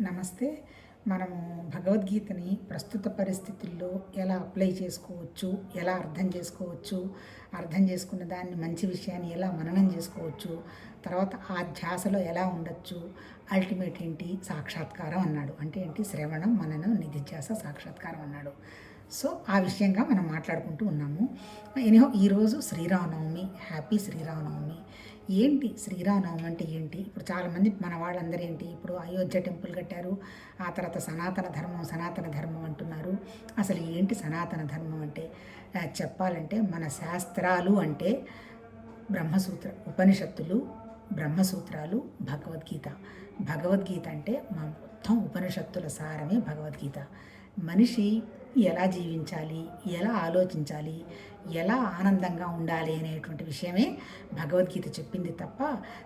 నమస్తే. మనము భగవద్గీతని ప్రస్తుత పరిస్థితుల్లో ఎలా అప్లై చేసుకోవచ్చు ఎలా అర్థం చేసుకోవచ్చు అర్థం చేసుకున్న దాన్ని మంచి విషయాన్ని ఎలా మననం చేసుకోవచ్చు తర్వాత ఆ ధ్యాసలో ఎలా ఉండొచ్చు అల్టిమేట్ ఏంటి సాక్షాత్కారం అన్నాడు. అంటే ఏంటి? శ్రవణం మననం నిధిధ్యాస సాక్షాత్కారం అన్నాడు. సో ఆ విషయంగా మనం మాట్లాడుకుంటూ ఉన్నాము. ఎనిహో ఈరోజు శ్రీరామనవమి. హ్యాపీ శ్రీరామనవమి. ఏంటి శ్రీరామనవమి అంటే ఏంటి? ఇప్పుడు చాలామంది మన వాళ్ళందరూ ఏంటి ఇప్పుడు అయోధ్య టెంపుల్ కట్టారు ఆ తర్వాత సనాతన ధర్మం సనాతన ధర్మం అంటున్నారు. అసలు ఏంటి సనాతన ధర్మం అంటే? చెప్పాలంటే మన శాస్త్రాలు అంటే బ్రహ్మసూత్ర ఉపనిషత్తులు బ్రహ్మసూత్రాలు భగవద్గీత. భగవద్గీత అంటే మా మొత్తం ఉపనిషత్తుల సారమే భగవద్గీత. మనిషి ఎలా జీవించాలి? ఎలా ఆలోచించాలి? ఎలా ఆనందంగా ఉండాలి అనేటువంటి విషయమే భగవద్గీత చెప్పింది తప్ప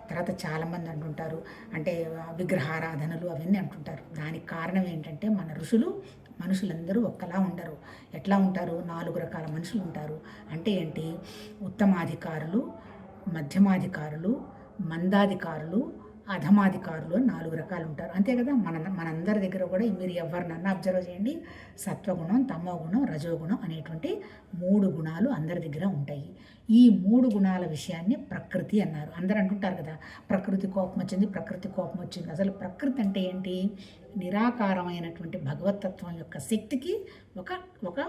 తర్వాత చాలామంది అంటుంటారు. అంటే విగ్రహారాధనలు అవన్నీ అంటుంటారు. దానికి కారణం ఏంటంటే మన ఋషులు మనుషులందరూ ఒక్కలా ఉండరు. ఎట్లా ఉంటారు? నాలుగు రకాల మనుషులు ఉంటారు. అంటే ఏంటి? ఉత్తమాధికారులు మధ్యమాధికారులు మందాధికారులు అధమాధికారులు నాలుగు రకాలు ఉంటారు. అంతే కదా? మన మనందరి దగ్గర కూడా మీరు ఎవరినన్నా అబ్జర్వ్ చేయండి. సత్వగుణం తమోగుణం రజోగుణం అనేటువంటి మూడు గుణాలు అందరి దగ్గర ఉంటాయి. ఈ మూడు గుణాల విషయాన్ని ప్రకృతి అన్నారు. అందరు అంటుంటారు కదా ప్రకృతి కోపం వచ్చింది ప్రకృతి కోపం వచ్చింది. అసలు ప్రకృతి అంటే ఏంటి? నిరాకారమైనటువంటి భగవతత్వం యొక్క శక్తికి ఒక ఒక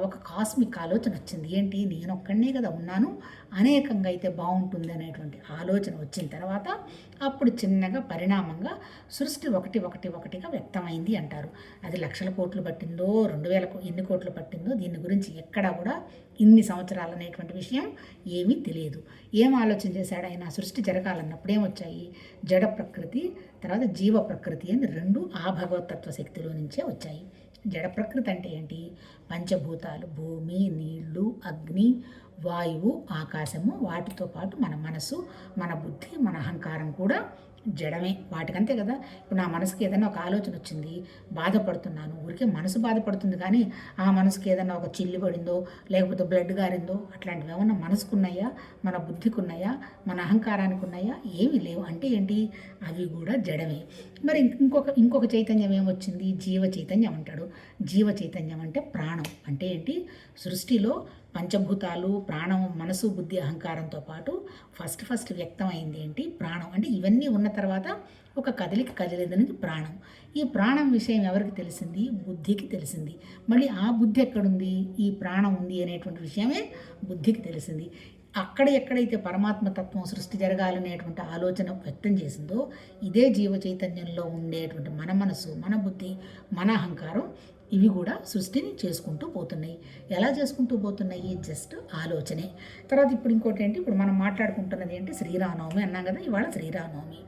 ఒక కాస్మిక్ ఆలోచన వచ్చింది. ఏంటి? నేను ఒక్కడనే కదా ఉన్నాను. అనేకంగా అయితే బాగుంటుంది అనేటువంటి ఆలోచన వచ్చిన తర్వాత అప్పుడు చిన్నగా పరిణామంగా సృష్టి ఒకటి ఒకటి ఒకటిగా వ్యక్తమైంది అంటారు. అది లక్షల కోట్లు పట్టిందో రెండు వేల ఎన్ని కోట్లు పట్టిందో దీని గురించి ఎక్కడా కూడా ఇన్ని సంవత్సరాలు అనేటువంటి విషయం ఏమీ తెలియదు. ఏం ఆలోచన చేశాడు ఆయన? సృష్టి జరగాలన్నప్పుడు ఏమొచ్చాయి జడ ప్రకృతి తర్వాత జీవ ప్రకృతి అని రెండు ఆ భగవతత్వ శక్తిలో నుంచే వచ్చాయి. జడ ప్రకృతి అంటే ఏంటి? పంచభూతాలు భూమి నీళ్ళు అగ్ని వాయువు ఆకాశము వాటితో పాటు మన మనసు మన బుద్ధి మన అహంకారం కూడా జడమే వాటికంతే కదా. ఇప్పుడు నా మనసుకి ఏదైనా ఒక ఆలోచన వచ్చింది బాధపడుతున్నాను ఊరికే మనసు బాధపడుతుంది కానీ ఆ మనసుకి ఏదైనా ఒక చిల్లు పడిందో లేకపోతే బ్లడ్ గారిందో అట్లాంటివి ఏమన్నా మనసుకు ఉన్నాయా మన బుద్ధికి ఉన్నాయా మన అహంకారానికి ఉన్నాయా ఏమీ లేవు. అంటే ఏంటి? అవి కూడా జడమే. మరి ఇంకొక ఇంకొక చైతన్యం ఏమొచ్చింది? జీవ చైతన్యం అంటాడు. జీవ చైతన్యం అంటే ప్రాణం. అంటే ఏంటి? సృష్టిలో పంచభూతాలు ప్రాణం మనసు బుద్ధి అహంకారంతో పాటు ఫస్ట్ ఫస్ట్ వ్యక్తమైంది ఏంటి? ప్రాణం. అంటే ఇవన్నీ ఉన్న తర్వాత ఒక కదలిక కదిలేదనేది ప్రాణం. ఈ ప్రాణం విషయం ఎవరికి తెలిసింది? బుద్ధికి తెలిసింది. మళ్ళీ ఆ బుద్ధి ఎక్కడుంది? ఈ ప్రాణం ఉంది అనేటువంటి విషయమే బుద్ధికి తెలిసింది. అక్కడ ఎక్కడైతే పరమాత్మ తత్వం సృష్టి జరగాలనేటువంటి ఆలోచన వ్యక్తం చేసిందో ఇదే జీవ చైతన్యంలో ఉండేటువంటి మన మనసు మన బుద్ధి మన అహంకారం ఇవి కూడా సృష్టిని చేసుకుంటూ పోతున్నాయి. ఎలా చేసుకుంటూ పోతున్నాయి? జస్ట్ ఆలోచనే. తర్వాత ఇప్పుడు ఇంకోటి ఏంటి? ఇప్పుడు మనం మాట్లాడుకుంటున్నది ఏంటి? శ్రీరామనవమి అన్నాం కదా ఇవాళ శ్రీరామనవమి.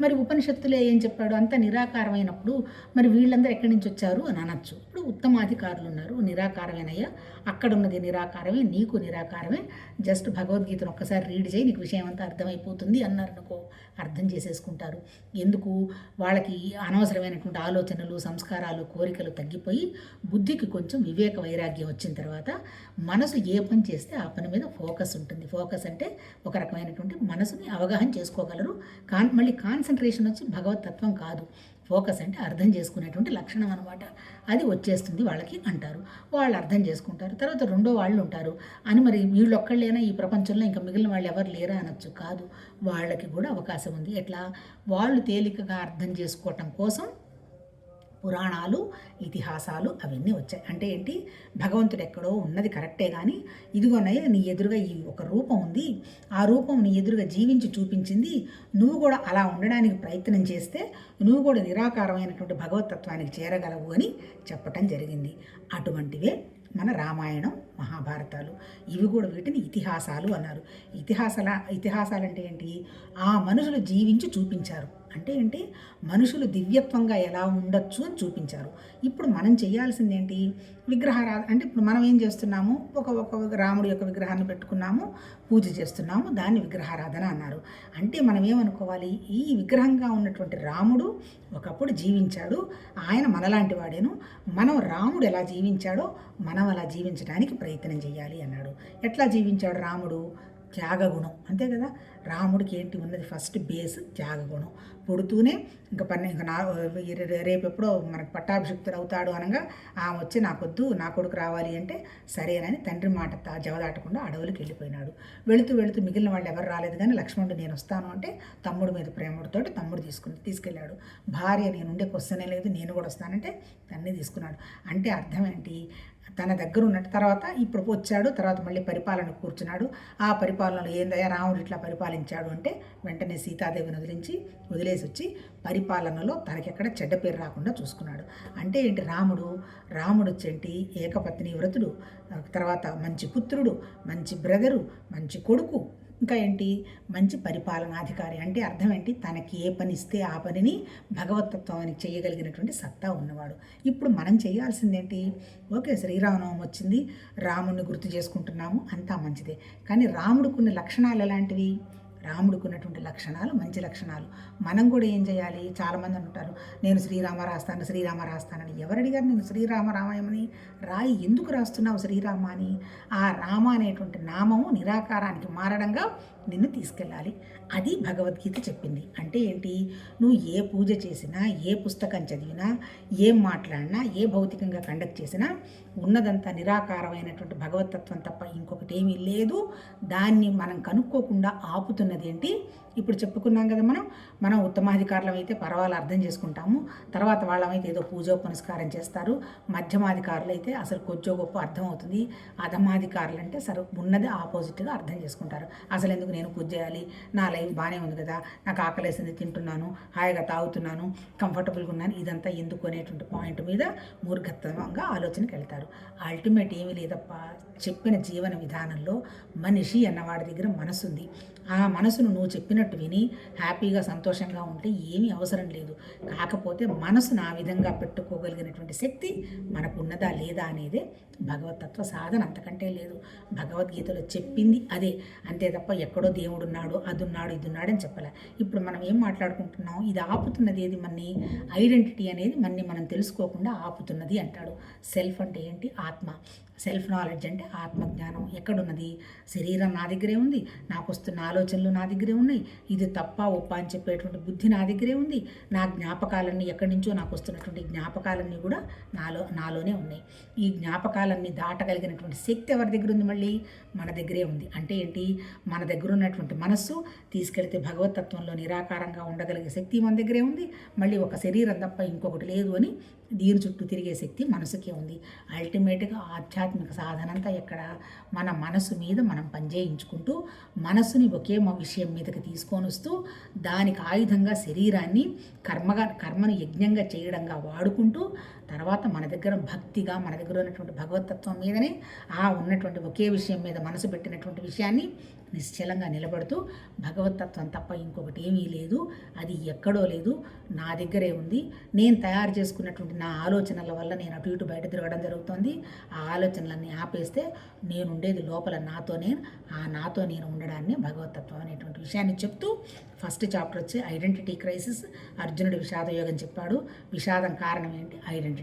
మరి ఉపనిషత్తులే ఏం చెప్పాడు? అంత నిరాకారమైనప్పుడు మరి వీళ్ళందరూ ఎక్కడి నుంచి వచ్చారు? అని అనొచ్చు. ఇప్పుడు ఉత్తమాధికారులు ఉన్నారు. నిరాకారమేనయ్యా. అక్కడ ఉన్నది నిరాకారమే నీకు నిరాకారమే. జస్ట్ భగవద్గీతను ఒక్కసారి రీడ్ చేయి నీకు విషయం అంతా అర్థమైపోతుంది అన్నారు అనుకో అర్థం చేసేసుకుంటారు. ఎందుకు? వాళ్ళకి అనవసరమైనటువంటి ఆలోచనలు సంస్కారాలు కోరికలు తగ్గిపోయి బుద్ధికి కొంచెం వివేక వైరాగ్యం వచ్చిన తర్వాత మనసు ఏ పని చేస్తే ఆ పని మీద ఫోకస్ ఉంటుంది. ఫోకస్ అంటే ఒక రకమైనటువంటి మనసుని అవగాహన చేసుకోగలరు. కాన్ మళ్ళీ కాన్సన్ట్రేషన్ వచ్చి భగవతత్వం కాదు. ఫోకస్ అంటే అర్థం చేసుకునేటువంటి లక్షణం అనమాట అది వచ్చేస్తుంది వాళ్ళకి అంటారు. వాళ్ళు అర్థం చేసుకుంటారు. తర్వాత రెండో వాళ్ళు ఉంటారు. అని మరి వీళ్ళొక్కళ్ళైనా ఈ ప్రపంచంలో ఇంకా మిగిలిన వాళ్ళు ఎవరు లేరా అనొచ్చు కాదు. వాళ్ళకి కూడా అవకాశం ఉంది. ఎట్లా? వాళ్ళు తేలికగా అర్థం చేసుకోవటం కోసం పురాణాలు ఇతిహాసాలు అవన్నీ వచ్చాయి. అంటే ఏంటి? భగవంతుడు ఎక్కడో ఉన్నది కరెక్టే కానీ ఇదిగోనయ్య నీ ఎదురుగా ఈ ఒక రూపం ఉంది. ఆ రూపం నీ ఎదురుగా జీవించి చూపించింది. నువ్వు కూడా అలా ఉండడానికి ప్రయత్నం చేస్తే నువ్వు కూడా నిరాకారమైనటువంటి భగవతత్వానికి చేరగలవు అని చెప్పటం జరిగింది. అటువంటివే మన రామాయణం. మహాభారతాలు. ఇవి కూడా వీటిని ఇతిహాసాలు అన్నారు. ఇతిహాసాల ఇతిహాసాలు అంటే ఏంటి? ఆ మనుషులు జీవించి చూపించారు. అంటే ఏంటి? మనుషులు దివ్యత్వంగా ఎలా ఉండొచ్చు అని చూపించారు. ఇప్పుడు మనం చేయాల్సింది ఏంటి? విగ్రహారా అంటే ఇప్పుడు మనం ఏం చేస్తున్నాము? ఒక ఒక రాముడి యొక్క విగ్రహాన్ని పెట్టుకున్నాము పూజ చేస్తున్నాము దాన్ని విగ్రహారాధన అన్నారు. అంటే మనం ఏమనుకోవాలి? ఈ విగ్రహంగా ఉన్నటువంటి రాముడు ఒకప్పుడు జీవించాడు. ఆయన మనలాంటి వాడేను. మనం రాముడు ఎలా జీవించాడో మనం అలా జీవించడానికి ప్రయత్నం చేయాలి అన్నాడు. ఎట్లా జీవించాడు రాముడు? త్యాగగుణం. అంతే కదా? రాముడికి ఏంటి ఉన్నది? ఫస్ట్ బేస్ త్యాగగుణం. పుడుతూనే ఇంకా పని ఇంకా నా రేపు ఎప్పుడో మనకు పట్టాభిషిక్తుడు అవుతాడు అనగా ఆమె వచ్చి నాకొద్దు నా కొడుకు రావాలి అంటే సరేనని తండ్రి మాట జవదాటకుండా అడవులకు వెళ్ళిపోయినాడు. వెళుతూ వెళుతూ మిగిలిన వాళ్ళు ఎవరు రాలేదు కానీ లక్ష్మణుడు నేను వస్తాను అంటే తమ్ముడు మీద ప్రేమతోటి తమ్ముడు తీసుకుని తీసుకెళ్ళాడు. భార్య నేను ఉండే క్వశ్చనే లేదు నేను కూడా వస్తానంటే తన్ని తీసుకున్నాడు. అంటే అర్థం ఏంటి? తన దగ్గర ఉన్నట్టు తర్వాత ఇప్పుడు వచ్చాడు తర్వాత మళ్ళీ పరిపాలన కూర్చున్నాడు. ఆ పరిపాలనలో ఏందయ్యా రాముడు ఇట్లా పరిపాలించాడు అంటే వెంటనే సీతాదేవిని వదిలించి వదిలేసి వచ్చి పరిపాలనలో తనకెక్కడ చెడ్డ పేరు రాకుండా చూసుకున్నాడు. అంటే ఏంటి రాముడు? రాముడు వచ్చేంటి? ఏకపత్ని వ్రతుడు తర్వాత మంచి పుత్రుడు మంచి బ్రదరు మంచి కొడుకు ఇంకా ఏంటి? మంచి పరిపాలనాధికారి. అంటే అర్థం ఏంటి? తనకి ఏ పని ఇస్తే ఆ పనిని భగవతత్వానికి చేయగలిగినటువంటి సత్తా ఉన్నవాడు. ఇప్పుడు మనం చేయాల్సిందేంటి? ఓకే శ్రీరామనవం వచ్చింది. రాముడిని గుర్తు చేసుకుంటున్నాము. అంతా మంచిదే. కానీ రాముడికున్న లక్షణాలు ఎలాంటివి? రాముడికి ఉన్నటువంటి లక్షణాలు మంచి లక్షణాలు. మనం కూడా ఏం చేయాలి? చాలామంది అంటారు నేను శ్రీరామ రాస్తాను శ్రీరామ రాస్తానని. ఎవరు అడిగారు? నేను శ్రీరామ రామాయణని రాయి ఎందుకు రాస్తున్నావు శ్రీరామ అని ఆ రామ అనేటువంటి నామము నిరాకారానికి మారడంగా నిన్ను తీసుకెళ్ళాలి. అది భగవద్గీత చెప్పింది. అంటే ఏంటి? నువ్వు ఏ పూజ చేసినా ఏ పుస్తకం చదివినా ఏం మాట్లాడినా ఏ భౌతికంగా కండక్ట్ చేసినా ఉన్నదంతా నిరాకారమైనటువంటి భగవతత్వం తప్ప ఇంకొకటి ఏమీ లేదు. దాన్ని మనం కనుక్కోకుండా ఆపుతున్నది ఏంటి? ఇప్పుడు చెప్పుకున్నాం కదా మనం మనం ఉత్తమాధికారులం అయితే పర్వాలు అర్థం చేసుకుంటాము. తర్వాత వాళ్ళమైతే ఏదో పూజ పునస్కారం చేస్తారు. మధ్యమాధికారులు అయితే అసలు కొంచెం గొప్ప అర్థం అవుతుంది అధమాధికారులు అంటే సరే ఉన్నది ఆపోజిట్గా అర్థం చేసుకుంటారు. అసలు ఎందుకు నేను పూజ చేయాలి? నా లైఫ్ బాగానే ఉంది కదా. నాకు ఆకలేసింది తింటున్నాను హాయిగా తాగుతున్నాను కంఫర్టబుల్గా ఉన్నాను. ఇదంతా ఎందుకు అనేటువంటి పాయింట్ మీద మూర్ఘత్వంగా ఆలోచనకి వెళ్తారు. అల్టిమేట్ ఏమీ లేదప్ప. చెప్పిన జీవన విధానంలో మనిషి అన్నవాడి దగ్గర మనసు ఉంది ఆ మనసును నువ్వు చెప్పినట్టు విని హ్యాపీగా సంతోషంగా ఉంటే ఏమీ అవసరం లేదు. కాకపోతే మనసును ఆ విధంగా పెట్టుకోగలిగినటువంటి శక్తి మనకు ఉన్నదా లేదా అనేదే భగవతత్వ సాధన. అంతకంటే లేదు. భగవద్గీతలో చెప్పింది అదే. అంతే తప్ప ఎక్కడో దేవుడున్నాడు అదున్నాడు ఇదున్నాడని ఇది చెప్పలే. ఇప్పుడు మనం ఏం మాట్లాడుకుంటున్నాం? ఇది ఆపుతున్నది ఏది? మన్ని ఐడెంటిటీ అనేది మన్ని మనం తెలుసుకోకుండా ఆపుతున్నది అంటాడు. సెల్ఫ్ అంటే ఏంటి? ఆత్మ. సెల్ఫ్ నాలెడ్జ్ అంటే ఆత్మజ్ఞానం. ఎక్కడున్నది? శరీరం నా దగ్గరే ఉంది. నాకు వస్తున్న ఆలోచనలు నా దగ్గరే ఉన్నాయి. ఇది తప్ప ఒప్ప అని చెప్పేటువంటి బుద్ధి నా దగ్గరే ఉంది. నా జ్ఞాపకాలన్నీ ఎక్కడి నుంచో నాకు వస్తున్నటువంటి జ్ఞాపకాలన్నీ కూడా నాలో నాలోనే ఉన్నాయి. ఈ జ్ఞాపకాలన్నీ దాటగలిగినటువంటి శక్తి ఎవరి దగ్గర ఉంది మళ్ళీ? మన దగ్గరే ఉంది. అంటే ఏంటి? మన దగ్గర ఉన్నటువంటి మనస్సు తీసుకెళ్తే భగవతత్వంలో నిరాకారంగా ఉండగలిగే శక్తి మన దగ్గరే ఉంది. మళ్ళీ ఒక శరీరం తప్ప ఇంకొకటి లేదు అని దీని చుట్టూ తిరిగే శక్తి మనసుకే ఉంది. అల్టిమేట్గా ఆధ్యాత్మిక సాధన అంతా ఎక్కడ? మన మనసు మీద మనం పనిచేయించుకుంటూ మనసుని ఒకే విషయం మీదకి తీసుకొని వస్తూ దానికి ఆయుధంగా శరీరాన్ని కర్మగా కర్మను యజ్ఞంగా చేయడంగా వాడుకుంటూ తర్వాత మన దగ్గర భక్తిగా మన దగ్గర ఉన్నటువంటి భగవతత్వం మీదనే ఆ ఉన్నటువంటి ఒకే విషయం మీద మనసు పెట్టినటువంటి విషయాన్ని నిశ్చలంగా నిలబడుతూ భగవతత్వం తప్ప ఇంకొకటి ఏమీ లేదు అది ఎక్కడో లేదు నా దగ్గరే ఉంది నేను తయారు చేసుకున్నటువంటి నా ఆలోచనల వల్ల నేను అటు ఇటు బయట తిరగడం జరుగుతుంది ఆ ఆలోచనలన్నీ ఆపేస్తే నేను ఉండేది లోపల నేను ఆ నాతో నేను ఉండడాన్ని భగవతత్వం అనేటువంటి విషయాన్ని చెప్తూ ఫస్ట్ చాప్టర్ వచ్చి ఐడెంటిటీ క్రైసిస్ అర్జునుడి విషాద యోగం చెప్పాడు. విషాదం కారణం ఏంటి? ఐడెంటిటీ.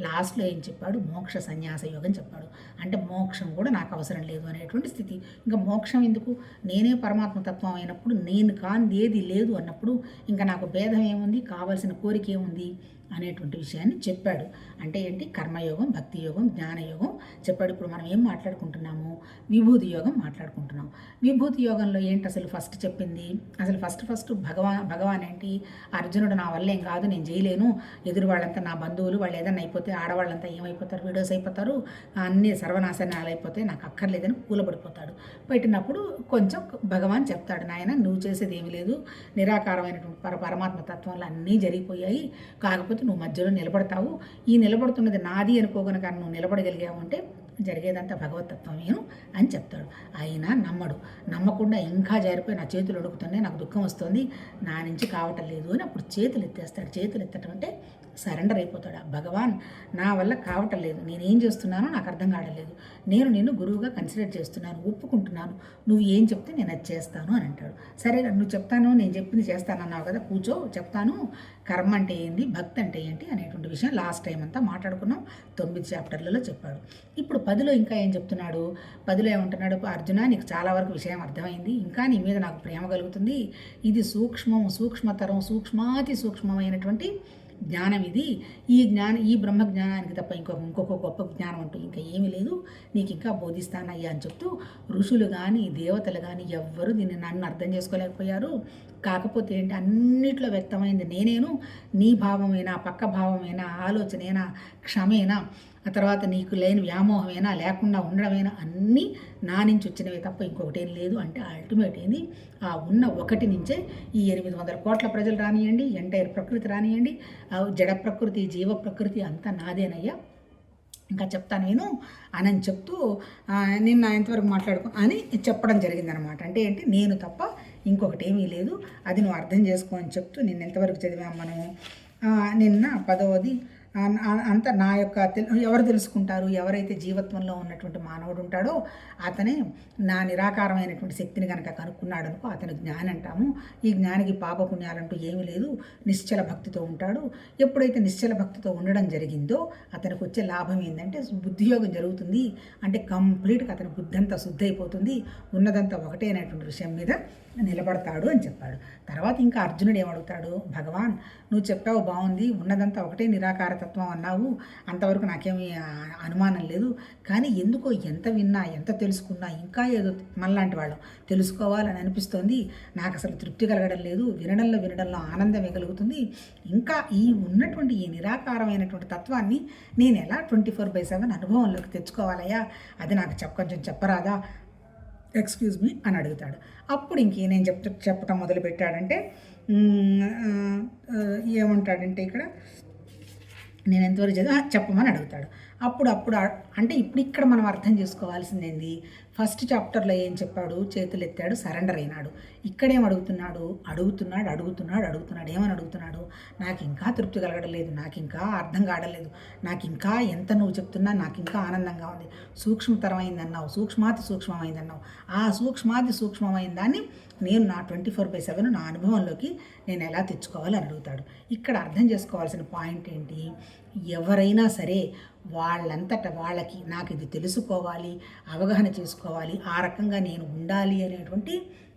లాస్ట్లో ఏం చెప్పాడు? మోక్ష సన్యాస యోగం చెప్పాడు. అంటే మోక్షం కూడా నాకు అవసరం లేదు అనేటువంటి స్థితి. ఇంకా మోక్షం ఎందుకు? నేనే పరమాత్మ తత్వం అయినప్పుడు నేను కాంది ఏది లేదు అన్నప్పుడు ఇంకా నాకు భేదం ఏముంది? కావలసిన కోరిక ఏముంది? అనేటువంటి విషయాన్ని చెప్పాడు. అంటే ఏంటి? కర్మయోగం భక్తి యోగం జ్ఞానయోగం చెప్పాడు. ఇప్పుడు మనం ఏం మాట్లాడుకుంటున్నాము? విభూతి యోగం మాట్లాడుకుంటున్నాం. విభూతి యోగంలో ఏంటి అసలు ఫస్ట్ చెప్పింది? అసలు ఫస్ట్ ఫస్ట్ భగవాన్ భగవాన్ ఏంటి? అర్జునుడు నా వల్ల ఏం కాదు నేను చేయలేను. ఎదురు వాళ్ళంతా నా బంధువులు వాళ్ళు ఏదైనా అయిపోతే ఆడవాళ్ళంతా ఏమైపోతారు? వీడియోస్ అయిపోతారు. అన్ని సర్వనాశనాలు అయిపోతే నాకు అక్కర్లేదని కూలబడిపోతాడు. పెట్టినప్పుడు కొంచెం భగవాన్ చెప్తాడు నాయన నువ్వు చేసేది ఏమీ లేదు. నిరాకారమైనటువంటి పర పరమాత్మ తత్వంలో అన్నీ జరిగిపోయాయి. కాకపోతే నువ్వు మధ్యలో నిలబడతావు. ఈ నిలబడుతున్నది నాది అనుకోగనక నువ్వు నిలబడగలిగావు అంటే జరిగేదంతా భగవతత్వమేను అని చెప్తాడు. అయినా నమ్మడు. నమ్మకుండా ఇంకా జారిపోయి నా చేతులు అడుగుతున్నాయి నాకు దుఃఖం వస్తుంది. నా నుంచి కావటం లేదు అని అప్పుడు చేతులు ఎత్తేస్తాడు. చేతులు ఎత్తడం అంటే సరెండర్ అయిపోతాడు. ఆ భగవాన్ నా వల్ల కావటం లేదు. నేనేం చేస్తున్నానో నాకు అర్థం కావడం నేను నేను నిన్ను గురువుగా కన్సిడర్ చేస్తున్నాను. ఒప్పుకుంటున్నాను. నువ్వు ఏం చెప్తే నేను అది చేస్తాను అని అంటాడు. సరే నువ్వు చెప్తాను. నేను చెప్పింది చేస్తాను అన్నావు కదా. కూర్చో చెప్తాను. కర్మ అంటే ఏంటి భక్తి అంటే ఏంటి? అనేటువంటి విషయం లాస్ట్ టైం అంతా మాట్లాడుకున్నాం. తొమ్మిది చాప్టర్లలో చెప్పాడు. ఇప్పుడు పదిలో ఇంకా ఏం చెప్తున్నాడు? పదిలో ఏమంటున్నాడు? అర్జున నీకు చాలా వరకు విషయం అర్థమైంది. ఇంకా నీ మీద నాకు ప్రేమ కలుగుతుంది. ఇది సూక్ష్మం సూక్ష్మతరం సూక్ష్మాతి సూక్ష్మమైనటువంటి జ్ఞానం ఇది. ఈ జ్ఞానం ఈ బ్రహ్మ జ్ఞానానికి తప్ప ఇంకొక ఇంకొక గొప్ప జ్ఞానం అంటూ ఇంకా ఏమీ లేదు. నీకు ఇంకా బోధిస్తానయ్యా అని చెప్తూ ఋషులు కానీ దేవతలు కానీ ఎవ్వరూ దీన్ని నన్ను అర్థం చేసుకోలేకపోయారు. కాకపోతే ఏంటి? అన్నిట్లో వ్యక్తమైంది నేనేను నీ భావమైనా పక్క భావమైనా ఆలోచనైనా క్షమేనా ఆ తర్వాత నీకు లేని వ్యామోహమైనా లేకుండా ఉండడమైనా అన్నీ నా నుంచి వచ్చినవే తప్ప ఇంకొకటి ఏం లేదు. అంటే అల్టిమేట్ ఏంది? ఆ ఉన్న ఒకటి నుంచే ఈ ఎనిమిది వందల కోట్ల ప్రజలు రానియండి ఎంటైర్ ప్రకృతి రానియండి ఆ జడ ప్రకృతి జీవ ప్రకృతి అంతా నాదేనయ్యా. ఇంకా చెప్తాను నేను అని చెప్తూ నిన్న ఇంతవరకు మాట్లాడుకో అని చెప్పడం జరిగిందనమాట అంటే ఏంటి? నేను తప్ప ఇంకొకటి ఏమీ లేదు. అది నువ్వు అర్థం చేసుకో అని చెప్తూ నిన్న ఎంతవరకు చదివాం మనము? నిన్న పదవది అంత నా యొక్క ఎవరు తెలుసుకుంటారు? ఎవరైతే జీవత్వంలో ఉన్నటువంటి మానవుడు ఉంటాడో అతనే నా నిరాకారమైనటువంటి శక్తిని కనుక కనుక్కున్నాడు అనుకో అతను జ్ఞాని అంటాము ఈ జ్ఞానికి పాపపుణ్యాలంటూ ఏమీ లేదు. నిశ్చల భక్తితో ఉంటాడు. ఎప్పుడైతే నిశ్చల భక్తితో ఉండడం జరిగిందో అతనికి వచ్చే లాభం ఏంటంటే బుద్ధియోగం జరుగుతుంది. అంటే కంప్లీట్గా అతని బుద్ధి అంతా శుద్ధి అయిపోతుంది ఉన్నదంతా ఒకటే అనేటువంటి విషయం మీద నిలబడతాడు అని చెప్పాడు. తర్వాత ఇంకా అర్జునుడు ఏమడుగుతాడు? భగవాన్ నువ్వు చెప్పావు బాగుంది. ఉన్నదంతా ఒకటే తత్వం అన్నావు. అంతవరకు నాకేమీ అనుమానం లేదు. కానీ ఎందుకో ఎంత విన్నా ఎంత తెలుసుకున్నా ఇంకా ఏదో మనలాంటి వాళ్ళం తెలుసుకోవాలని అనిపిస్తోంది. నాకు అసలు తృప్తి కలగడం లేదు. వినడంలో వినడంలో ఆనందమే కలుగుతుంది. ఇంకా ఈ ఉన్నటువంటి ఈ నిరాకారమైనటువంటి తత్వాన్ని నేను ఎలా ట్వంటీ ఫోర్ బై సెవెన్ అనుభవంలోకి తెచ్చుకోవాలయ్యా? అది నాకు చెప్ కొంచెం చెప్పరాదా? ఎక్స్క్యూజ్ మీ అని అడుగుతాడు. అప్పుడు ఇంక నేను చెప్ చెప్పటం మొదలు పెట్టాడంటే ఏమంటాడంటే ఇక్కడ నేను ఎంతవరకు చదివా చెప్పమని అడుగుతాడు. అప్పుడు అప్పుడు అంటే ఇప్పుడు ఇక్కడ మనం అర్థం చేసుకోవాల్సింది ఏంది ఫస్ట్ చాప్టర్లో ఏం చెప్పాడు? చేతులు ఎత్తాడు సరెండర్ అయినాడు. ఇక్కడేం అడుగుతున్నాడు? అడుగుతున్నాడు అడుగుతున్నాడు అడుగుతున్నాడు. ఏమని అడుగుతున్నాడు? నాకు ఇంకా తృప్తి కలగడం లేదు నాకు ఇంకా అర్థం కావడలేదు నాకు ఇంకా ఎంత నువ్వు చెప్తున్నా నాకు ఇంకా ఆనందంగా ఉంది. సూక్ష్మతరమైందన్నావు సూక్ష్మాతి సూక్ష్మమైంది అన్నావు ఆ సూక్ష్మాతి సూక్ష్మమైన దాన్ని నేను నా ట్వంటీ ఫోర్ బై సెవెన్ నా అనుభవంలోకి నేను ఎలా తెచ్చుకోవాలి అడుగుతాడు. ఇక్కడ అర్థం చేసుకోవాల్సిన పాయింట్ ఏంటి? ఎవరైనా సరే వాళ్ళంతట వాళ్ళకి నాకు ఇది తెలుసుకోవాలి అవగాహన చేసుకోవాలి ఆ రకంగా నేను ఉండాలి అనేటువంటి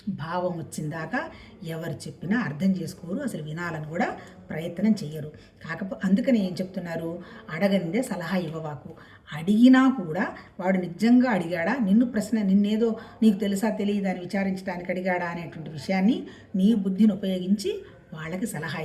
భావం వచ్చిందాక ఎవరు చెప్పినా అర్థం చేసుకోరు అసలు వినాలని కూడా ప్రయత్నం చేయరు కాకపోతే అందుకని ఏం చెప్తున్నారు? అడగనిదే సలహా ఇవ్వవాకు. అడిగినా కూడా వాడు నిజంగా అడిగాడా? నిన్ను ప్రశ్న నిన్నేదో నీకు తెలుసా తెలియదు అని విచారించడానికి అడిగాడా అనేటువంటి విషయాన్ని నీ బుద్ధిని ఉపయోగించి వాళ్ళకి సలహా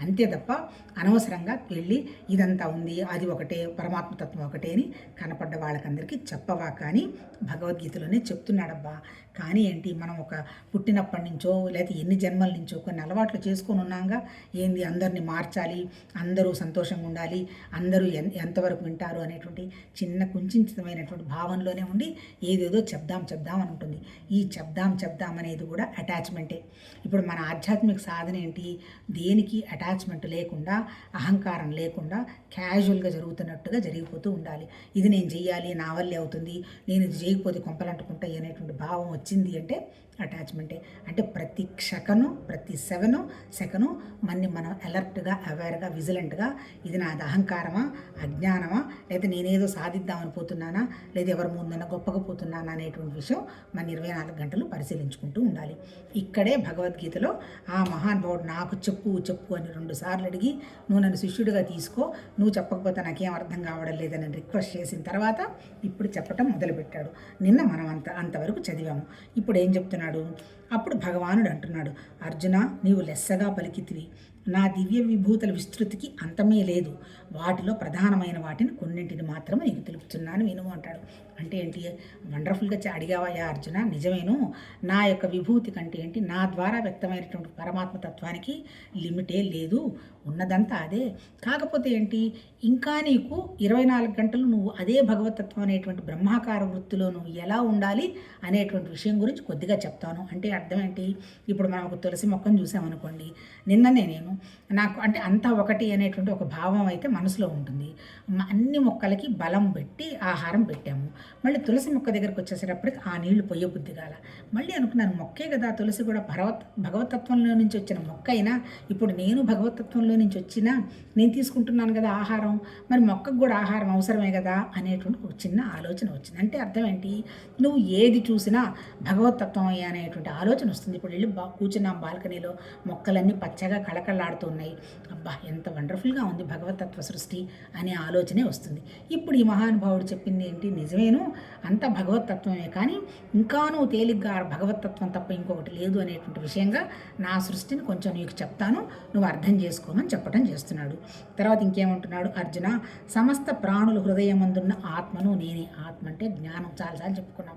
అంతే తప్ప అనవసరంగా వెళ్ళి ఇదంతా ఉంది అది ఒకటే పరమాత్మతత్వం ఒకటే అని కనపడ్డ వాళ్ళకందరికీ చెప్పవా కానీ భగవద్గీతలోనే చెప్తున్నాడబ్బా. కానీ ఏంటి మనం ఒక పుట్టినప్పటి నుంచో లేకపోతే ఎన్ని జన్మల నుంచో కొన్ని అలవాట్లు చేసుకొని ఉన్నాగా? ఏంది అందరిని మార్చాలి అందరూ సంతోషంగా ఉండాలి అందరూ ఎన్ ఎంతవరకు వింటారు అనేటువంటి చిన్న కుంచితమైనటువంటి భావనలోనే ఉండి ఏదేదో చెప్దాం చెప్దాం అని ఉంటుంది. ఈ చెప్దాం చెప్దాం అనేది కూడా అటాచ్మెంటే. ఇప్పుడు మన ఆధ్యాత్మిక సాధన ఏంటి? దేనికి అటాచ్మెంట్ లేకుండా అహంకారం లేకుండా క్యాజువల్గా జరుగుతున్నట్టుగా జరిగిపోతూ ఉండాలి. ఇది నేను చేయాలి నా వల్లే అవుతుంది నేను ఇది చేయకపోతే కొంపలంటుకుంటాయి అనేటువంటి భావం వచ్చింది అంటే అటాచ్మెంటే అంటే ప్రతి క్షకను ప్రతి సెవెను సెకను మన్ని మనం అలర్ట్గా అవేర్గా విజిలెంట్గా ఇది నాది అహంకారమా అజ్ఞానమా లేదా నేనేదో సాధిద్దామని పోతున్నానా లేదా ఎవరి ముందన్నా గొప్పగా పోతున్నానా అనేటువంటి విషయం మన ఇరవై నాలుగు గంటలు పరిశీలించుకుంటూ ఉండాలి. ఇక్కడే భగవద్గీతలో ఆ మహానుభావుడు నాకు చెప్పు చెప్పు అని రెండు సార్లు అడిగి నువ్వు నన్ను శిష్యుడిగా తీసుకో నువ్వు చెప్పకపోతే నాకేం అర్థం కావడం లేదని రిక్వెస్ట్ చేసిన తర్వాత ఇప్పుడు చెప్పటం మొదలుపెట్టాడు. నిన్న మనం అంత అంతవరకు చదివాము. ఇప్పుడు ఏం చెప్తున్నాడు? అప్పుడు భగవానుడు అంటున్నాడు అర్జున నీవు లెస్సగా పలికితివి. నా దివ్య విభూతుల విస్తృతికి అంతమే లేదు. వాటిలో ప్రధానమైన వాటిని కొన్నింటిని మాత్రమే నీకు తెలుపుతున్నాను విను అంటాడు. అంటే ఏంటి? వండర్ఫుల్గా అడిగావయ్యా అర్జున నిజమేను. నా యొక్క విభూతి కంటే ఏంటి? నా ద్వారా వ్యక్తమైనటువంటి పరమాత్మ తత్వానికి లిమిటే లేదు. ఉన్నదంతా అదే. కాకపోతే ఏంటి? ఇంకా నీకు ఇరవై నాలుగు గంటలు నువ్వు అదే భగవతత్వం అనేటువంటి బ్రహ్మాకార వృత్తిలో నువ్వు ఎలా ఉండాలి అనేటువంటి విషయం గురించి కొద్దిగా చెప్తాను. అంటే అర్థం ఏంటి? ఇప్పుడు మనం ఒక తులసి మొక్కను చూసామనుకోండి. నిన్ననే నేను నాకు అంటే అంతా ఒకటి అనేటువంటి ఒక భావం అయితే మనసులో ఉంటుంది. అన్ని మొక్కలకి బలం పెట్టి ఆహారం పెట్టాము. మళ్ళీ తులసి మొక్క దగ్గరకు వచ్చేసేటప్పటికి ఆ నీళ్ళు పొయ్య బుద్ధి కాల. మళ్ళీ అనుకున్నాను మొక్కే కదా తులసి కూడా భగవత్ భగవతత్వంలో నుంచి వచ్చిన మొక్క అయినా ఇప్పుడు నేను భగవతత్వంలో నుంచి వచ్చినా నేను తీసుకుంటున్నాను కదా ఆహారం మరి మొక్కకు కూడా ఆహారం అవసరమే కదా అనేటువంటి ఒక చిన్న ఆలోచన వచ్చింది. అంటే అర్థం ఏంటి? నువ్వు ఏది చూసినా భగవతత్వం అయ్యా అనేటువంటి ఆలోచన వస్తుంది. ఇప్పుడు వెళ్ళి బా కూర్చున్నాం బాల్కనీలో మొక్కలన్నీ పచ్చగా కళకళలాడుతున్నాయి. అబ్బా ఎంత వండర్ఫుల్గా ఉంది భగవతత్వ సృష్టి అనే ఆలోచనే వస్తుంది. ఇప్పుడు ఈ మహానుభావుడు చెప్పింది ఏంటి? నిజమేను అంత భగవతత్వమే కానీ ఇంకాను తేలిగ్గా భగవతత్వం తప్ప ఇంకొకటి లేదు అనేటువంటి విషయంగా నా సృష్టిని కొంచెం నీకు చెప్తాను. నువ్వు అర్థం చేసుకోమని చెప్పడం చేస్తున్నాడు. తర్వాత ఇంకేమంటున్నాడు? అర్జున సమస్త ప్రాణుల హృదయమందున్న ఆత్మను నేనే. ఆత్మ అంటే జ్ఞానం. చాలాసార్లు చెప్పుకున్నాం.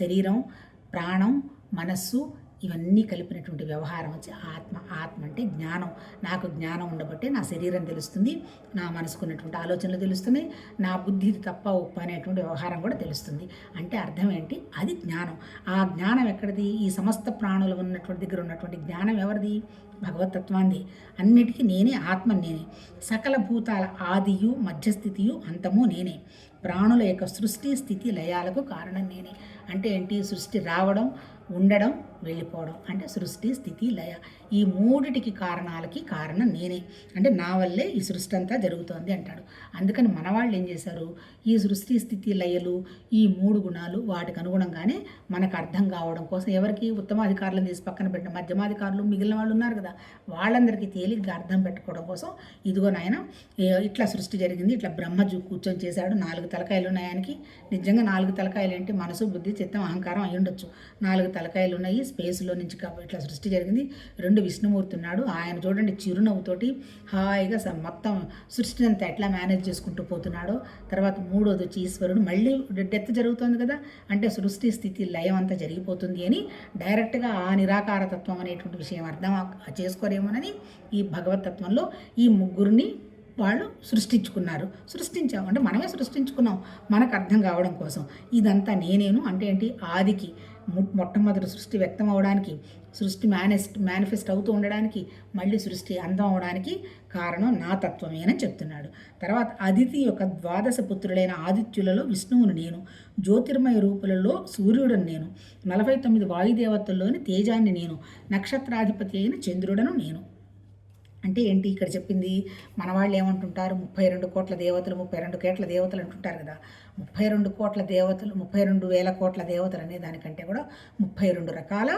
శరీరం ప్రాణం మనస్సు ఇవన్నీ కలిపినటువంటి వ్యవహారం వచ్చి ఆత్మ ఆత్మ అంటే జ్ఞానం. నాకు జ్ఞానం ఉండబట్టే నా శరీరం తెలుస్తుంది నా మనసుకున్నటువంటి ఆలోచనలు తెలుస్తుంది నా బుద్ధిది తప్ప ఉప్పు అనేటువంటి వ్యవహారం కూడా తెలుస్తుంది. అంటే అర్థం ఏంటి? అది జ్ఞానం. ఆ జ్ఞానం ఎక్కడిది? ఈ సమస్త ప్రాణులు ఉన్నటువంటి దగ్గర ఉన్నటువంటి జ్ఞానం ఎవరిది? భగవతత్వాన్ని అన్నిటికీ నేనే ఆత్మ నేనే. సకల భూతాల ఆదియు మధ్యస్థితియు అంతము నేనే. ప్రాణుల యొక్క సృష్టి స్థితి లయాలకు కారణం నేనే. అంటే ఏంటి? సృష్టి రావడం ఉండడం వెళ్ళిపోవడం. అంటే సృష్టి స్థితి లయ. ఈ మూడిటికి కారణాలకి కారణం నేనే. అంటే నా వల్లే ఈ సృష్టి అంతా జరుగుతోంది అంటాడు. అందుకని మన వాళ్ళు ఏం చేశారు? ఈ సృష్టి స్థితి లయలు ఈ మూడు గుణాలు వాటికి అనుగుణంగానే మనకు అర్థం కావడం కోసం ఎవరికి? ఉత్తమాధికారులను తీసి పక్కన పెట్టిన మధ్యమాధికారులు మిగిలిన వాళ్ళు ఉన్నారు కదా. వాళ్ళందరికీ తేలిగ్గా అర్థం పెట్టుకోవడం కోసం ఇదిగో నాయన ఇట్లా సృష్టి జరిగింది. ఇట్లా బ్రహ్మజు కూర్చొని చేశాడు. నాలుగు తలకాయలు ఉన్నాయానికి నిజంగా నాలుగు తలకాయలు ఏంటి? మనసు బుద్ధి చిత్తం అహంకారం అయి ఉండొచ్చు నాలుగు తలకాయలు ఉన్నాయి స్పేస్లో నుంచి కాబట్టి ఇట్లా సృష్టి జరిగింది. రెండు విష్ణుమూర్తి ఉన్నాడు. ఆయన చూడండి చిరునవ్వుతోటి హాయిగా మొత్తం సృష్టిని అంతా ఎట్లా మేనేజ్ చేసుకుంటూ పోతున్నాడో. తర్వాత మూడోది వచ్చి ఈశ్వరుడు. మళ్ళీ డెత్ జరుగుతుంది కదా? అంటే సృష్టి స్థితి లయం అంతా జరిగిపోతుంది అని డైరెక్ట్గా ఆ నిరాకారతత్వం అనేటువంటి విషయం అర్థం చేసుకోరేమోనని ఈ భగవతత్వంలో ఈ ముగ్గురిని వాళ్ళు సృష్టించుకున్నారు. సృష్టించాము అంటే మనమే సృష్టించుకున్నాం. మనకు అర్థం కావడం కోసం. ఇదంతా నేనేను అంటే ఏంటి? ఆదికి మొట్టమొదటి సృష్టి వ్యక్తం అవడానికి సృష్టి మేనిస్ట్ మేనిఫెస్ట్ అవుతూ ఉండడానికి మళ్ళీ సృష్టి అందం అవడానికి కారణం నా తత్వమేనని చెప్తున్నాడు. తర్వాత అదితి యొక్క ద్వాదశ పుత్రులైన ఆదిత్యులలో విష్ణువును నేను జ్యోతిర్మయ రూపులలో సూర్యుడను నేను నలభై తొమ్మిది వాయుదేవతల్లోని తేజాన్ని నేను నక్షత్రాధిపతి అయిన చంద్రుడను నేను. అంటే ఏంటి? ఇక్కడ చెప్పింది మన వాళ్ళు ఏమంటుంటారు? ముప్పై రెండు కోట్ల దేవతలు ముప్పై రెండు కోట్ల దేవతలు అంటుంటారు కదా. ముప్పై రెండు కోట్ల దేవతలు ముప్పై రెండు వేల కోట్ల దేవతలు అనే దానికంటే కూడా ముప్పై రెండు రకాల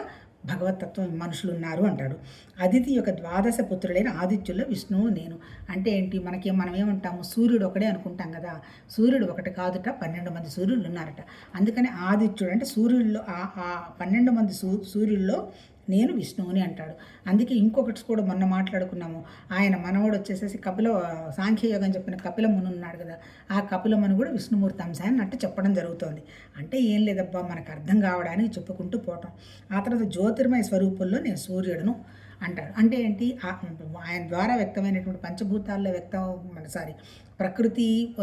భగవతత్వం మనుషులు ఉన్నారు అంటాడు. అదితి యొక్క ద్వాదశ పుత్రులైన ఆదిత్యుల్లో విష్ణువు నేను. అంటే ఏంటి? మనకి మనం ఏమంటాము సూర్యుడు ఒకడే అనుకుంటాం కదా. సూర్యుడు ఒకటి కాదుట పన్నెండు మంది సూర్యులు ఉన్నారట. అందుకని ఆదిత్యుడు అంటే సూర్యుల్లో ఆ పన్నెండు మంది సూ సూర్యుల్లో నేను విష్ణువుని అంటాడు. అందుకే ఇంకొకటి కూడా మొన్న మాట్లాడుకున్నాము. ఆయన మనవడు వచ్చేసేసి కపిల సాంఖ్యయోగం చెప్పిన కపిల మును ఉన్నాడు కదా ఆ కపిల మును కూడా విష్ణుమూర్తి అంశాన్ని అన్నట్టు చెప్పడం జరుగుతోంది. అంటే ఏం లేదబ్బా మనకు అర్థం కావడానికి చెప్పుకుంటూ పోవటం ఆ తర్వాత జ్యోతిర్మయ స్వరూపంలో నేను సూర్యుడును అంటాడు అంటే ఏంటి? ఆయన ద్వారా వ్యక్తమైనటువంటి పంచభూతాల్లో వ్యక్తం సారీ ప్రకృతి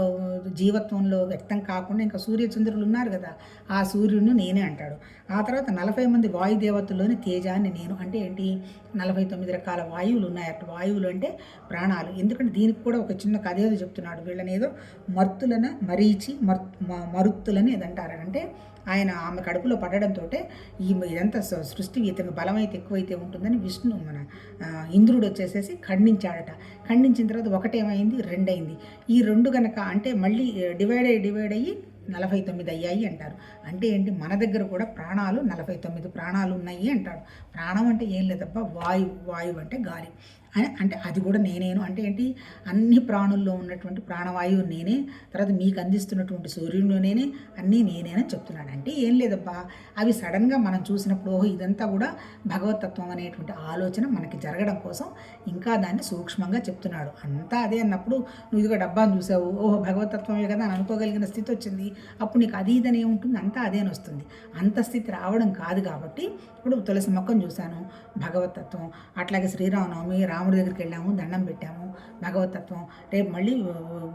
జీవత్వంలో వ్యక్తం కాకుండా ఇంకా సూర్యచంద్రులు ఉన్నారు కదా ఆ సూర్యుడిని నేనే అంటాడు. ఆ తర్వాత నలభై మంది వాయుదేవతల్లోని తేజాన్ని నేను అంటే ఏంటి? నలభై తొమ్మిది రకాల వాయువులు ఉన్నాయట వాయువులు అంటే ప్రాణాలు. ఎందుకంటే దీనికి కూడా ఒక చిన్న కథ ఏదో చెప్తున్నాడు. వీళ్ళని ఏదో మర్తులన మరీచి మర్ మ- మరుత్తులని ఏదంటారు. అంటే ఆయన ఆమె కడుపులో పడడంతో ఈ ఇదంతా సృష్టి సృష్టి బలం బలమైతే ఎక్కువైతే ఉంటుందని విష్ణు మన ఇంద్రుడు వచ్చేసేసి ఖండించాడట. ఖండించిన తర్వాత ఒకటేమైంది? రెండైంది. ఈ రెండు గనక అంటే మళ్ళీ డివైడ్ అయ్యి డివైడ్ అయ్యి నలభై తొమ్మిది అయ్యాయి అంటారు. అంటే ఏంటి? మన దగ్గర కూడా ప్రాణాలు నలభై తొమ్మిది ప్రాణాలు ఉన్నాయి అంటాడు ప్రాణం అంటే ఏం లేదబ్బా వాయువు. వాయువు అంటే గాలి. అని అంటే అది కూడా నేనేను. అంటే ఏంటి? అన్ని ప్రాణుల్లో ఉన్నటువంటి ప్రాణవాయువు నేనే తర్వాత మీకు అందిస్తున్నటువంటి సూర్యుడు నేనే అన్నీ నేనేనని చెప్తున్నాడు అంటే ఏం లేదబ్బా అవి సడన్గా మనం చూసినప్పుడు ఓహో ఇదంతా కూడా భగవతత్వం అనేటువంటి ఆలోచన మనకి జరగడం కోసం ఇంకా దాన్ని సూక్ష్మంగా చెప్తున్నాడు. అంతా అదే అన్నప్పుడు నువ్వు ఇదిగో డబ్బాను చూసావు ఓహో భగవతత్వమే కదా అని అనుకోగలిగిన స్థితి వచ్చింది. అప్పుడు నీకు అది ఇదని ఏముంటుంది అంతా అదేని వస్తుంది. అంత స్థితి రావడం కాదు కాబట్టి ఇప్పుడు తులసి మొక్కను చూశాను భగవతత్వం అట్లాగే శ్రీరామనవమి రామ రాముడి దగ్గరికి వెళ్ళాము దండం పెట్టాము. భగవతత్వం. రేపు మళ్ళీ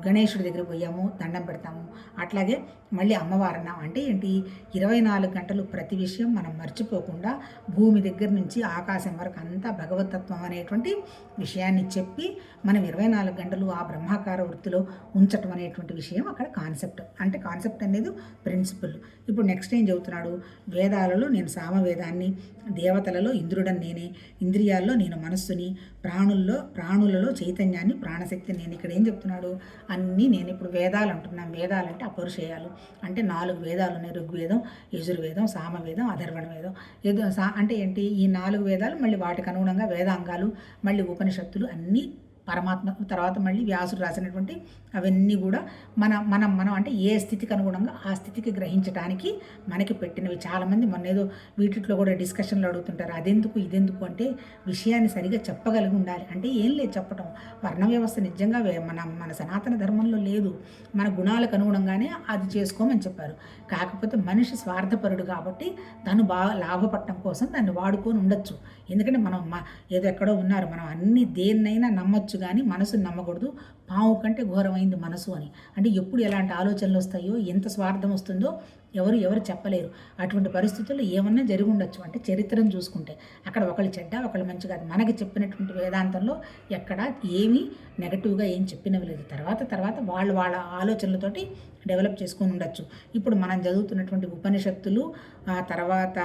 గణేశుడి దగ్గరికి పోయాము దండం పెడతాము. అట్లాగే మళ్ళీ అమ్మవారన్న అంటే ఏంటి? ఇరవై నాలుగు గంటలు ప్రతి విషయం మనం మర్చిపోకుండా భూమి దగ్గర నుంచి ఆకాశం వరకు అంతా భగవతత్వం అనేటువంటి విషయాన్ని చెప్పి మనం ఇరవై నాలుగు గంటలు ఆ బ్రహ్మాకార వృత్తిలో ఉంచటం అనేటువంటి విషయం అక్కడ కాన్సెప్ట్. అంటే కాన్సెప్ట్ అనేది ప్రిన్సిపల్. ఇప్పుడు నెక్స్ట్ ఏం చెబుతున్నాడు? వేదాలలో నేను సామవేదాన్ని దేవతలలో ఇంద్రుడని నేనే ఇంద్రియాల్లో నేను మనస్సుని ప్రాణుల్లో ప్రాణులలో చైతన్యాన్ని ప్రాణశక్తి నేను ఇక్కడ ఏం చెప్తున్నాడు? అన్నీ నేను ఇప్పుడు వేదాలు అంటున్నాను. వేదాలు అంటే అపరుషేయాలు. అంటే నాలుగు వేదాలు ఉన్నాయి. ఋగ్వేదం యజుర్వేదం సామవేదం అధర్వణ వేదం ఏదో సా అంటే ఏంటి? ఈ నాలుగు వేదాలు మళ్ళీ వాటికి అనుగుణంగా వేదాంగాలు మళ్ళీ ఉపనిషత్తులు అన్నీ పరమాత్మ తర్వాత మళ్ళీ వ్యాసుడు రాసినటువంటి అవన్నీ కూడా మన మనం మనం అంటే ఏ స్థితికి అనుగుణంగా ఆ స్థితికి గ్రహించడానికి మనకి పెట్టినవి. చాలామంది మొన్న ఏదో వీటిలో కూడా డిస్కషన్లు అడుగుతుంటారు అదెందుకు ఇదెందుకు? అంటే విషయాన్ని సరిగా చెప్పగలిగి ఉండాలి. అంటే ఏం లేదు చెప్పటం. వర్ణ వ్యవస్థ నిజంగా మన మన సనాతన ధర్మంలో లేదు. మన గుణాలకు అనుగుణంగానే అది చేసుకోమని చెప్పారు. కాకపోతే మనిషి స్వార్థపరుడు కాబట్టి తను బాగా లాభపడటం కోసం దాన్ని వాడుకొని ఉండొచ్చు. ఎందుకంటే మనం మా ఏదో ఎక్కడో ఉన్నారు మనం అన్ని దేన్నైనా నమ్మొచ్చు కానీ మనసును నమ్మకూడదు. పాము కంటే ఘోరమైంది మనసు అని. అంటే ఎప్పుడు ఎలాంటి ఆలోచనలు వస్తాయో ఎంత స్వార్థం వస్తుందో ఎవరు ఎవరు చెప్పలేరు. అటువంటి పరిస్థితుల్లో ఏమన్నా జరిగి ఉండొచ్చు అంటే చరిత్రను చూసుకుంటే. అక్కడ ఒకళ్ళు చెడ్డ ఒకళ్ళు మంచి కాదు. మనకి చెప్పినటువంటి వేదాంతంలో ఎక్కడ ఏమీ నెగటివ్గా ఏం చెప్పినవి లేదు. తర్వాత తర్వాత వాళ్ళు వాళ్ళ ఆలోచనలతోటి డెవలప్ చేసుకొని ఉండొచ్చు. ఇప్పుడు మనం చదువుతున్నటువంటి ఉపనిషత్తులు ఆ తర్వాత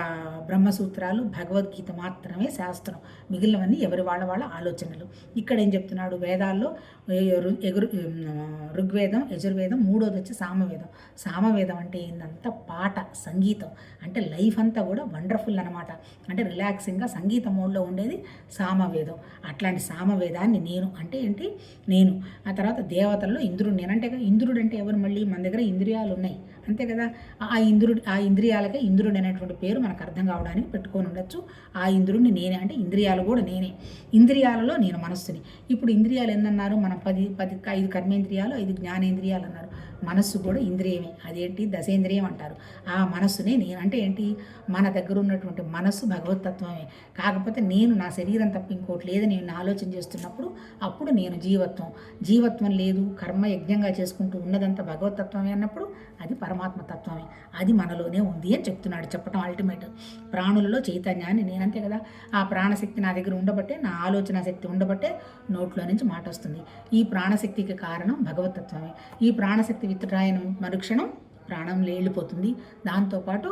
బ్రహ్మసూత్రాలు భగవద్గీత మాత్రమే శాస్త్రం. మిగిలినవన్నీ ఎవరి వాళ్ళ వాళ్ళ ఆలోచనలు. ఇక్కడ ఏం చెప్తున్నాడు? వేదాల్లో ఎగురు ఋగ్వేదం యజుర్వేదం మూడోది వచ్చి సామవేదం. సామవేదం అంటే ఏందంతా పాట సంగీతం. అంటే లైఫ్ అంతా కూడా వండర్ఫుల్ అనమాట అంటే రిలాక్సింగ్గా సంగీత మోడ్లో ఉండేది సామవేదం. అట్లాంటి సామవేదాన్ని నేను అంటే ఏంటి? నేను. ఆ తర్వాత దేవతల్లో ఇంద్రుడు నేనంటే అంటే ఇంద్రుడు అంటే ఎవరు మళ్ళీ? మన దగ్గర ఇంద్రియాలు ఉన్నాయి. అంతే కదా ఆ ఇంద్రుడు ఆ ఇంద్రియాలకే ఇంద్రుడు అనేటువంటి పేరు మనకు అర్థం కావడానికి పెట్టుకొని ఉండొచ్చు. ఆ ఇంద్రుడిని నేనే అంటే ఇంద్రియాలు కూడా నేనే. ఇంద్రియాలలో నేను మనస్సుని. ఇప్పుడు ఇంద్రియాలు ఎన్నన్నారు? మనం పది పది ఐదు కర్మేంద్రియాలు ఐదు జ్ఞానేంద్రియాలు అన్నారు. మనస్సు కూడా ఇంద్రియమే. అదేంటి? దశేంద్రియం అంటారు. ఆ మనస్సునే నేను. అంటే ఏంటి? మన దగ్గర ఉన్నటువంటి మనస్సు భగవతత్వమే. కాకపోతే నేను నా శరీరం తప్ప ఇంకోటి లేదని నేను ఆలోచన చేస్తున్నప్పుడు అప్పుడు నేను జీవత్వం. జీవత్వం లేదు. కర్మ యజ్ఞంగా చేసుకుంటూ ఉన్నదంతా భగవతత్వమే అన్నప్పుడు అది పరమాత్మ తత్వమే. అది మనలోనే ఉంది అని చెప్తున్నాడు చెప్పడం అల్టిమేట్ ప్రాణులలో చైతన్యాన్ని నేనంతే కదా. ఆ ప్రాణశక్తి నా దగ్గర ఉండబట్టే నా ఆలోచన శక్తి ఉండబట్టే నోట్లో నుంచి మాట వస్తుంది. ఈ ప్రాణశక్తికి కారణం భగవతత్వమే. ఈ ప్రాణశక్తి విత్డ్రాయన మరుక్షణం ప్రాణం లేళ్ళిపోతుంది దాంతోపాటు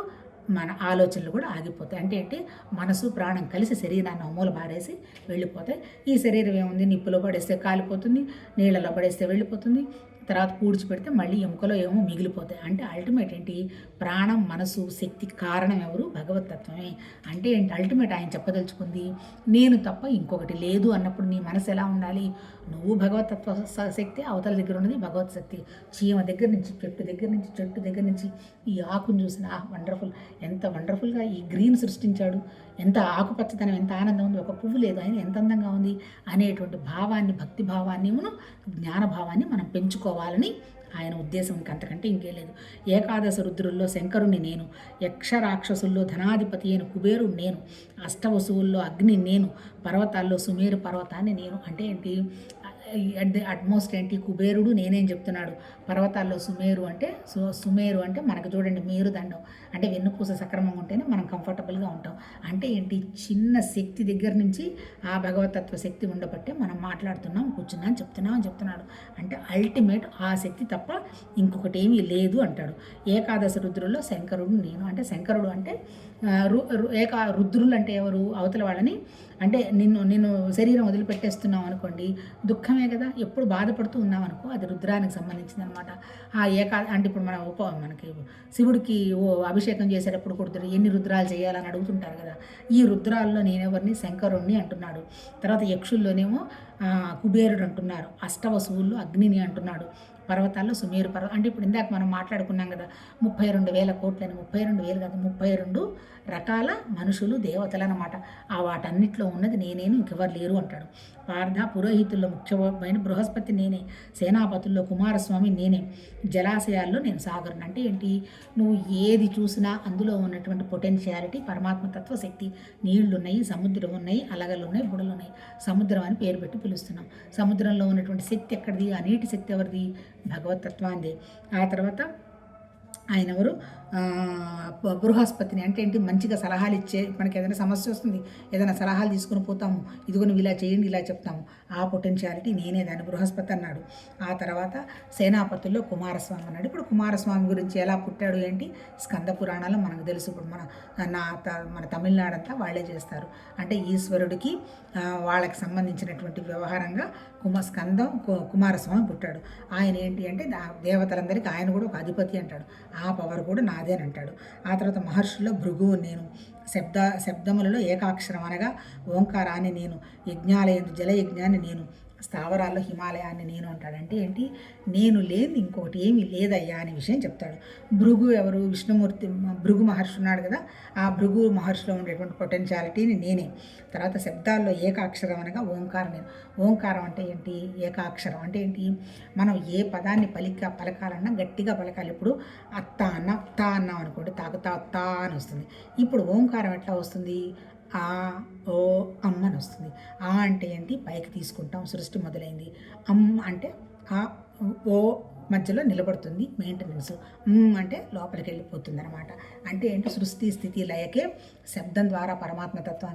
మన ఆలోచనలు కూడా ఆగిపోతాయి. అంటే ఏంటి? మనసు ప్రాణం కలిసి శరీరాన్ని అమూల బారేసి వెళ్ళిపోతాయి. ఈ శరీరం ఏముంది? నిప్పులో పడేస్తే కాలిపోతుంది నీళ్ళలో పడేస్తే వెళ్ళిపోతుంది. తర్వాత పూడ్చిపెడితే మళ్ళీ ఎముకలో ఏమో మిగిలిపోతాయి. అంటే అల్టిమేట్ ఏంటి? ప్రాణం మనసు శక్తి కారణం ఎవరు? భగవతత్వమే అంటే ఏంటి? అల్టిమేట్ ఆయన చెప్పదలుచుకుంది నేను తప్ప ఇంకొకటి లేదు అన్నప్పుడు నీ మనసు ఎలా ఉండాలి? నువ్వు భగవతత్వ స- శక్తి అవతల దగ్గర ఉన్నది భగవత్ శక్తి చీమ దగ్గర నుంచి చెట్టు దగ్గర నుంచి చెట్టు దగ్గర నుంచి ఈ ఆకును చూసిన ఆ వండర్ఫుల్ ఎంత వండర్ఫుల్గా ఈ గ్రీన్ సృష్టించాడు. ఎంత ఆకుపచ్చదనం ఎంత ఆనందం ఉంది. ఒక పువ్వు లేదు ఆయన ఎంత అందంగా ఉంది అనేటువంటి భావాన్ని భక్తి భావాన్ని జ్ఞాన భావాన్ని మనం పెంచుకోవాలని ఆయన ఉద్దేశం. ఇంకంతకంటే ఇంకే లేదు. ఏకాదశ రుద్రుల్లో శంకరుణ్ణి నేను యక్ష రాక్షసుల్లో ధనాధిపతి అయిన కుబేరుడు నేను అష్టవసువుల్లో అగ్ని నేను పర్వతాల్లో సుమేరు పర్వతాన్ని నేను అంటే ఏంటి? అట్ ది అట్మోస్ట్ ఏంటి? కుబేరుడు నేనేం చెప్తున్నాడు? పర్వతాల్లో సుమేరు అంటే సు సుమేరు అంటే మనకు చూడండి మేరు దండం. అంటే వెన్నుపూస సక్రమంగా ఉంటేనే మనం కంఫర్టబుల్గా ఉంటాం. అంటే ఏంటి? చిన్న శక్తి దగ్గర నుంచి ఆ భగవతత్వ శక్తి ఉండబట్టే మనం మాట్లాడుతున్నాం కూర్చున్నాం చెప్తున్నాం అని చెప్తున్నాడు. అంటే అల్టిమేట్ ఆ శక్తి తప్ప ఇంకొకటి ఏమీ లేదు అంటాడు. ఏకాదశ రుద్రుల్లో శంకరుడు నేను. అంటే శంకరుడు అంటే రు- ఏకా రుద్రులు అంటే ఎవరు? అవతల వాళ్ళని అంటే నిన్ను నిన్ను శరీరం వదిలిపెట్టేస్తున్నావు అనుకోండి దుఃఖమే కదా. ఎప్పుడు బాధపడుతూ ఉన్నావు అనుకో అది రుద్రానికి సంబంధించింది అనమాట ఆ ఏకా అంటే ఇప్పుడు మన ఉప మనకి శివుడికి ఓ అభిషేకం చేసేటప్పుడు కుడుతుడు ఎన్ని రుద్రాలు చేయాలని అడుగుతుంటారు కదా. ఈ రుద్రాల్లో నేనెవరిని? శంకరుణ్ణి అంటున్నాడు. తర్వాత యక్షుల్లోనేమో కుబేరుడు అంటున్నారు. అష్టవసువుల్లో అగ్నిని అంటున్నాడు. పర్వతాల్లో సుమేరు పర్వతం అంటే ఇప్పుడు ఇందాక మనం మాట్లాడుకున్నాం కదా ముప్పై రెండు వేల కోట్లని ముప్పై రెండు వేలు కాదు ముప్పై రెండు రకాల మనుషులు దేవతలు అనమాట ఆ వాటన్నిటిలో ఉన్నది నేనేను ఇంకెవరు లేరు అంటాడు. పార్థ పురోహితుల్లో ముఖ్యమైన బృహస్పతి నేనే సేనాపతుల్లో కుమారస్వామి నేనే జలాశయాల్లో నేను సాగరుని. అంటే ఏంటి? నువ్వు ఏది చూసినా అందులో ఉన్నటువంటి పొటెన్షియాలిటీ పరమాత్మ తత్వ శక్తి నీళ్ళు ఉన్నాయి సముద్రం ఉన్నాయి అలగలు ఉన్నాయి బుడలు ఉన్నాయి. సముద్రం అని పేరు పెట్టి పిలుస్తున్నాం. సముద్రంలో ఉన్నటువంటి శక్తి ఎక్కడిది? ఆ నీటి శక్తి ఎవరిది? భగవతత్వాన్ని. ఆ తర్వాత ఆయన ఎవరు? బృహస్పతిని అంటే ఏంటి? మంచిగా సలహాలు ఇచ్చే మనకి ఏదైనా సమస్య వస్తుంది ఏదైనా సలహాలు తీసుకుని పోతాము ఇదిగోని ఇలా చేయండి ఇలా చెప్తాము. ఆ పొటెన్షియాలిటీ నేనే దాన్ని బృహస్పతి అన్నాడు. ఆ తర్వాత సేనాపతుల్లో కుమారస్వామి అన్నాడు. ఇప్పుడు కుమారస్వామి గురించి ఎలా పుట్టాడు ఏంటి? స్కంద పురాణాలు మనకు తెలుసు. ఇప్పుడు మన నా త- మన తమిళనాడు అంతా వాళ్ళే చేస్తారు. అంటే ఈశ్వరుడికి వాళ్ళకి సంబంధించినటువంటి వ్యవహారంగా కుమ స్కందం కు- కుమారస్వామి పుట్టాడు. ఆయన ఏంటి అంటే దేవతలందరికీ ఆయన కూడా ఒక అధిపతి అంటాడు. ఆ పవర్ కూడా నా నాదే అని అంటాడు. ఆ తర్వాత మహర్షుల్లో భృగువు నేను శబ్ద శబ్దములలో ఏకాక్షరం అనగా ఓంకారాన్ని నేను యజ్ఞాలయ జల యజ్ఞాన్ని నేను స్థావరాల్లో హిమాలయాన్ని నేను అంటాడంటే ఏంటి? నేను లేని ఇంకొకటి ఏమీ లేదయ్యా అనే విషయం చెప్తాడు. భృగు ఎవరు? విష్ణుమూర్తి భృగు మహర్షి ఉన్నాడు కదా ఆ భృగు మహర్షిలో ఉండేటువంటి పొటెన్షియాలిటీని నేనే. తర్వాత శబ్దాల్లో ఏకాక్షరం అనగా ఓంకారం నేను. ఓంకారం అంటే ఏంటి? ఏకాక్షరం అంటే ఏంటి? మనం ఏ పదాన్ని పలిక పలకాలన్నా గట్టిగా పలకాలి. ఇప్పుడు అత్త అన్న తా అన్నాం అనుకోండి తాగుతా తా అని వస్తుంది. ఇప్పుడు ఓంకారం ఎట్లా వస్తుంది? ఆ ఓ అమ్మ అని వస్తుంది. ఆ అంటే ఏంటి? పైకి తీసుకుంటాం సృష్టి మొదలైంది. అమ్ అంటే ఆ ఓ మధ్యలో నిలబడుతుంది మెయింటెనెన్స్ అంటే లోపలికి వెళ్ళిపోతుంది అనమాట అంటే ఏంటి? సృష్టి స్థితి లయకే శబ్దం ద్వారా పరమాత్మ తత్వం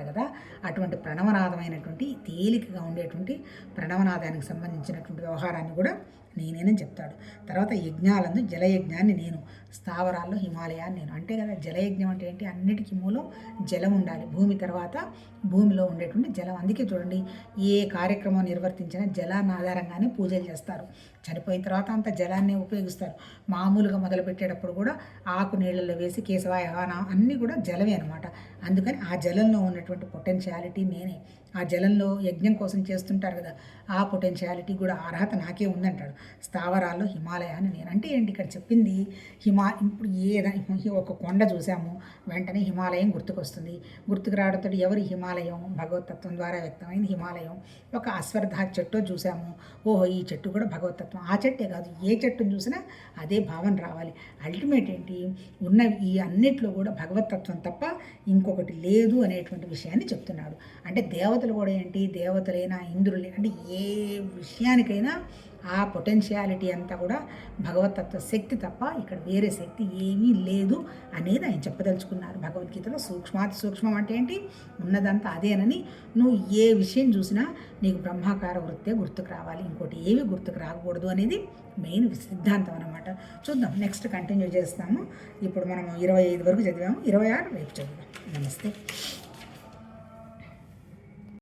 కదా. అటువంటి ప్రణవనాదమైనటువంటి తేలికగా ఉండేటువంటి ప్రణవనాదానికి సంబంధించినటువంటి వ్యవహారాన్ని కూడా నేనేనని చెప్తాడు. తర్వాత యజ్ఞాలందు జలయజ్ఞాన్ని నేను స్థావరాల్లో హిమాలయాన్ని నేను. అంటే కదా జలయజ్ఞం అంటే ఏంటి? అన్నిటికీ మూలం జలం ఉండాలి. భూమి తర్వాత భూమిలో ఉండేటువంటి జలం. అందుకే చూడండి ఏ కార్యక్రమం నిర్వర్తించినా జలాన్ని ఆధారంగానే పూజలు చేస్తారు. చనిపోయిన తర్వాత అంత జలాన్ని ఉపయోగిస్తారు. మామూలుగా మొదలు పెట్టేటప్పుడు కూడా ఆకు నీళ్ళల్లో వేసి కేశవాయ అన్నీ కూడా జలమే అనమాట అందుకని ఆ జలంలో ఉన్నటువంటి పొటెన్షియాలిటీ నేనే. ఆ జలంలో యజ్ఞం కోసం చేస్తుంటారు కదా ఆ పొటెన్షియాలిటీ కూడా అర్హత నాకే ఉందంటాడు. స్థావరాల్లో హిమాలయాన్ని నేను. అంటే ఏంటి? ఇక్కడ చెప్పింది హిమా ఇప్పుడు ఏదైనా ఒక కొండ చూసాము వెంటనే హిమాలయం గుర్తుకొస్తుంది. గుర్తుకు రావడంతో ఎవరి హిమాలయం? భగవతత్వం ద్వారా వ్యక్తమైంది హిమాలయం. ఒక అశ్వర్థ చెట్టు చూసాము. ఓహో ఈ చెట్టు కూడా భగవతత్వం. ఆ చెట్టే కాదు ఏ చెట్టును చూసినా అదే భావన రావాలి. అల్టిమేట్ ఏంటి? ఉన్న ఈ అన్నిట్లో కూడా భగవతత్వం తప్ప ఇంకో ఇంకొకటి లేదు అనేటువంటి విషయాన్ని చెప్తున్నాడు. అంటే దేవతలు కూడా ఏంటి? దేవతలైనా ఇంద్రులే అంటే ఏ విషయానికైనా ఆ పొటెన్షియాలిటీ అంతా కూడా భగవతత్వ శక్తి తప్ప ఇక్కడ వేరే శక్తి ఏమీ లేదు అనేది ఆయన చెప్పదలుచుకున్నారు. భగవద్గీతలో సూక్ష్మాతి సూక్ష్మం అంటే ఏంటి? ఉన్నదంతా అదేనని నువ్వు ఏ విషయం చూసినా నీకు బ్రహ్మాకార వృత్తే గుర్తుకు రావాలి. ఇంకోటి ఏవి గుర్తుకు రాకూడదు అనేది మెయిన్ సిద్ధాంతం అనమాట చూద్దాం నెక్స్ట్ కంటిన్యూ చేస్తాము. ఇప్పుడు మనం ఇరవై ఐదు వరకు చదివాము. ఇరవై ఆరు రేపు చదివాం నమస్తే.